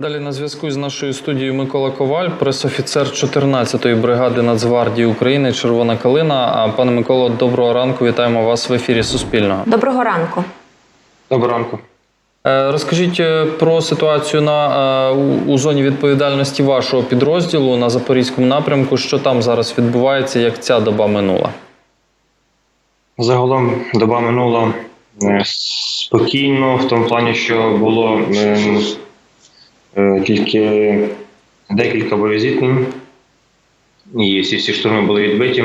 Далі на зв'язку з нашою студією Микола Коваль, пресофіцер 14-ї бригади Нацгвардії України Червона Калина. А пане Миколо, доброго ранку. Вітаємо вас в ефірі Суспільного. Доброго ранку. Доброго ранку. Е, Розкажіть е, про ситуацію на е, у- у зоні відповідальності вашого підрозділу на запорізькому напрямку. Що там зараз відбувається? Як ця доба минула? Загалом доба минула спокійно, в тому плані, що було тільки декілька боєзіткнень, і всі всі штурми були відбиті.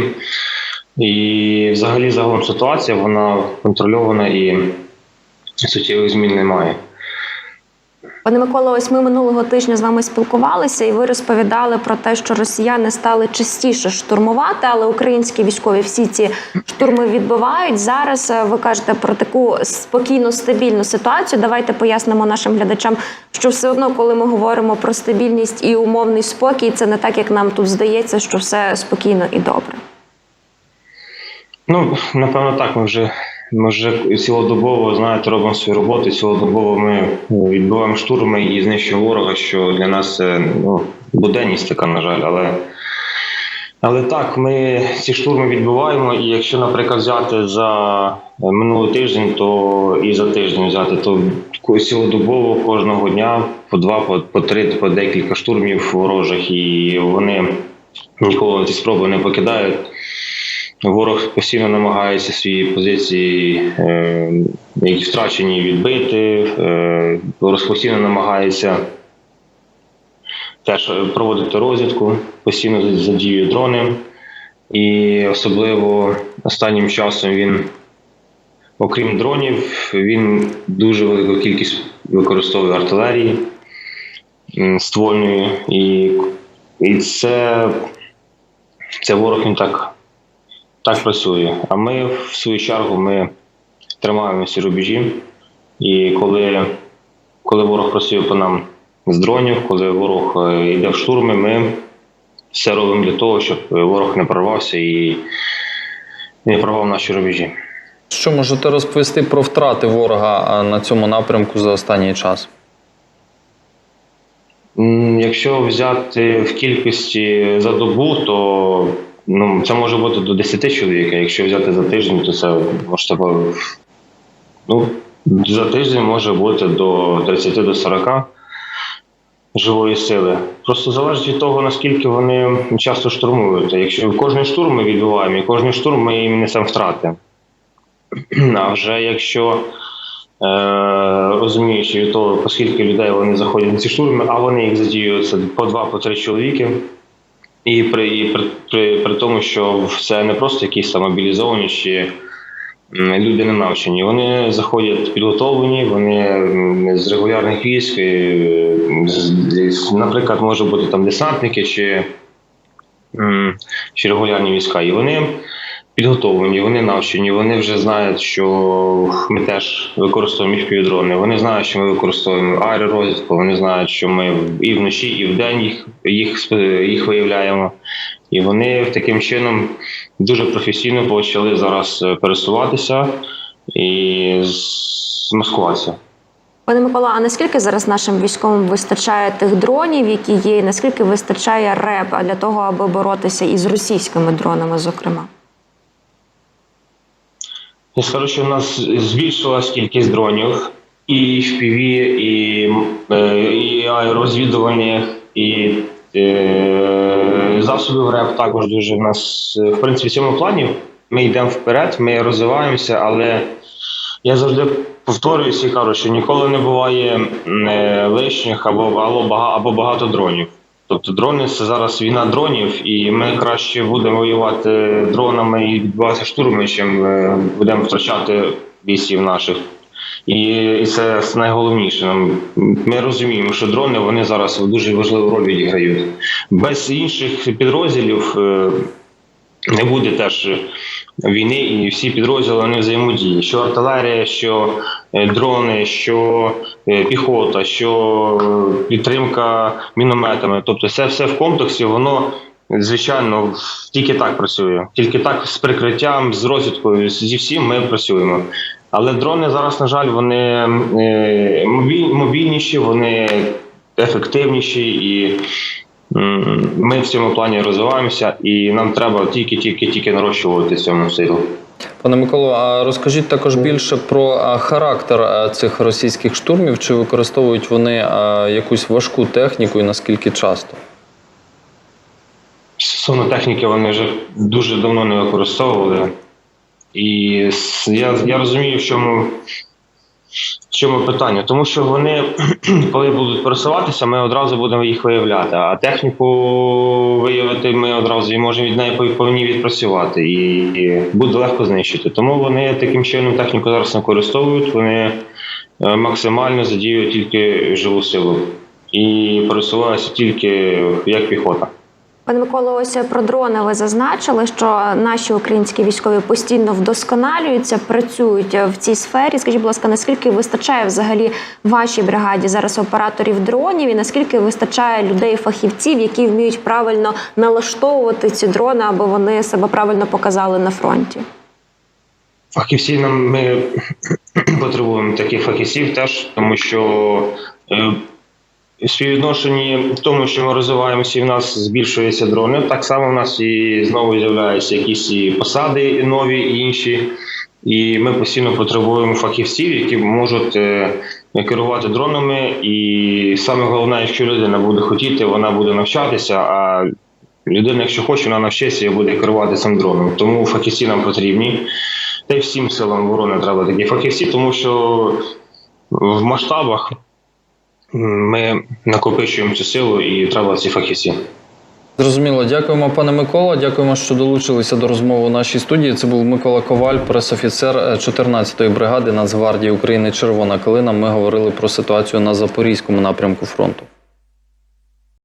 І взагалі загалом ситуація вона контрольована і суттєвих змін немає. Пане Микола, ось ми минулого тижня з вами спілкувалися, і ви розповідали про те, що росіяни стали частіше штурмувати, але українські військові всі ці штурми відбивають. Зараз е, ви кажете про таку спокійну, стабільну ситуацію. Давайте пояснимо нашим глядачам, що все одно, коли ми говоримо про стабільність і умовний спокій, це не так, як нам тут здається, що все спокійно і добре. Ну, напевно, так. Ми вже, ми вже цілодобово знаєте, робимо свою роботу. Цілодобово ми ну, відбиваємо штурми і знищуємо ворога, що для нас ну, буденність така, на жаль. Але, але так, ми ці штурми відбиваємо. І якщо, наприклад, взяти за е, минулий тиждень, то і за тиждень взяти, то цілодобово кожного дня по два, по, по три, по декілька штурмів ворожих, і вони ніколи ці спроби не покидають. Ворог постійно намагається свої позиції, е, які втрачені, відбити. Е, ворог постійно намагається теж проводити розвідку, постійно задіює дрони. І особливо останнім часом він, окрім дронів, він дуже велику кількість використовує артилерії ствольної. І, і це, це ворог він так так працює. А ми, в свою чергу, ми тримаємо ці рубежі. І коли, коли ворог працює по нам з дронів, коли ворог е, йде в штурми, ми все робимо для того, щоб ворог не прорвався і не прорвав наші рубежі. Що можете розповісти про втрати ворога на цьому напрямку за останній час? Якщо взяти в кількості за добу, то ну, це може бути до 10 чоловік. а Якщо взяти за тиждень, то це може ну, за тиждень може бути до 30 до 40 живої сили. Просто залежить від того, наскільки вони часто штурмують. Якщо кожен штурм ми відбуваємо, і кожен штурм ми їм несемо втрати. А вже якщо е, розуміючи від того, оскільки людей вони заходять на ці штурми, а вони їх задіюються по два, по три чоловіки. І при, і при, при, при тому, що це не просто якісь там мобілізовані чи люди не навчені. Вони заходять підготовлені, вони з регулярних військ, наприклад, може бути там десантники чи, чи регулярні війська. І вони підготовлені, вони навчені, вони вже знають, що ми теж використовуємо FPV-дрони, Вони знають, що ми використовуємо аеророзвідку, вони знають, що ми і вночі, і вдень їх, їх, їх виявляємо. І вони таким чином дуже професійно почали зараз е, пересуватися і маскуватися. Пане Микола, а наскільки зараз нашим військовим вистачає тих дронів, які є, і наскільки вистачає РЕП для того, аби боротися із російськими дронами, зокрема? Скажу, в нас збільшилась кількість дронів і FPV, і, е, і аеророзвідувальних, і е, засобів РЕП також дуже в нас е, в принципі в цьому плані. Ми йдемо вперед, ми розвиваємося, але я завжди повторююся і кажу, що ніколи не буває е, лишніх або, або багато дронів. Тобто дрони це зараз війна дронів, і ми краще будемо воювати дронами і відбивати штурми, чим е, будемо втрачати бійців наших. І, і це найголовніше. Ми розуміємо, що дрони вони зараз дуже важливу роль відіграють. Без інших підрозділів е, не буде теж війни, і всі підрозділи вони взаємодії. Що артилерія, що дрони, що е, піхота, що е, підтримка мінометами. Тобто, це все в комплексі, воно. Звичайно, тільки так працює. Тільки так з прикриттям, з розвідкою, зі всім ми працюємо. Але дрони зараз, на жаль, вони е, мобільніші, вони ефективніші, і ми в цьому плані розвиваємося, і нам треба тільки-тільки-тільки нарощувати цьому силу. Пане Миколо, а розкажіть також більше про характер цих російських штурмів. Чи використовують вони якусь важку техніку і наскільки часто? Стосовно техніки вони вже дуже давно не використовували. І я, я розумію, в чому, чому питання. Тому що вони, коли будуть пересуватися, ми одразу будемо їх виявляти. А техніку виявити ми одразу і можемо від неї пов- повинні відпрацювати. І, буде легко знищити. Тому вони таким чином техніку зараз не використовують, вони е, максимально задіюють тільки живу силу. І пересуваються тільки як піхота. Пане Миколо, ось про дрони ви зазначили, що наші українські військові постійно вдосконалюються, працюють в цій сфері. Скажіть, будь ласка, наскільки вистачає взагалі вашій бригаді зараз операторів дронів, і наскільки вистачає людей, фахівців, які вміють правильно налаштовувати ці дрони, аби вони себе правильно показали на фронті? Фахівці нам ми потребуємо таких фахівців теж, тому що е, співвідношенні в тому, що ми розвиваємося, і в нас збільшуються дрони. Так само в нас і знову з'являються якісь і посади нові і інші. І ми постійно потребуємо фахівців, які можуть е, керувати дронами. І саме головне, якщо людина буде хотіти, вона буде навчатися. А людина, якщо хоче, вона навчиться і буде керувати цим дроном. Тому фахівці нам потрібні. Та й всім силам оборони треба такі фахівці, тому що в масштабах ми накопичуємо цю силу і треба ці фахівці. Зрозуміло, дякуємо, пане Микола. Дякуємо, що долучилися до розмови у нашій студії. Це був Микола Коваль, пресофіцер 14-ї бригади Нацгвардії України Червона Калина. Ми говорили про ситуацію на запорізькому напрямку фронту.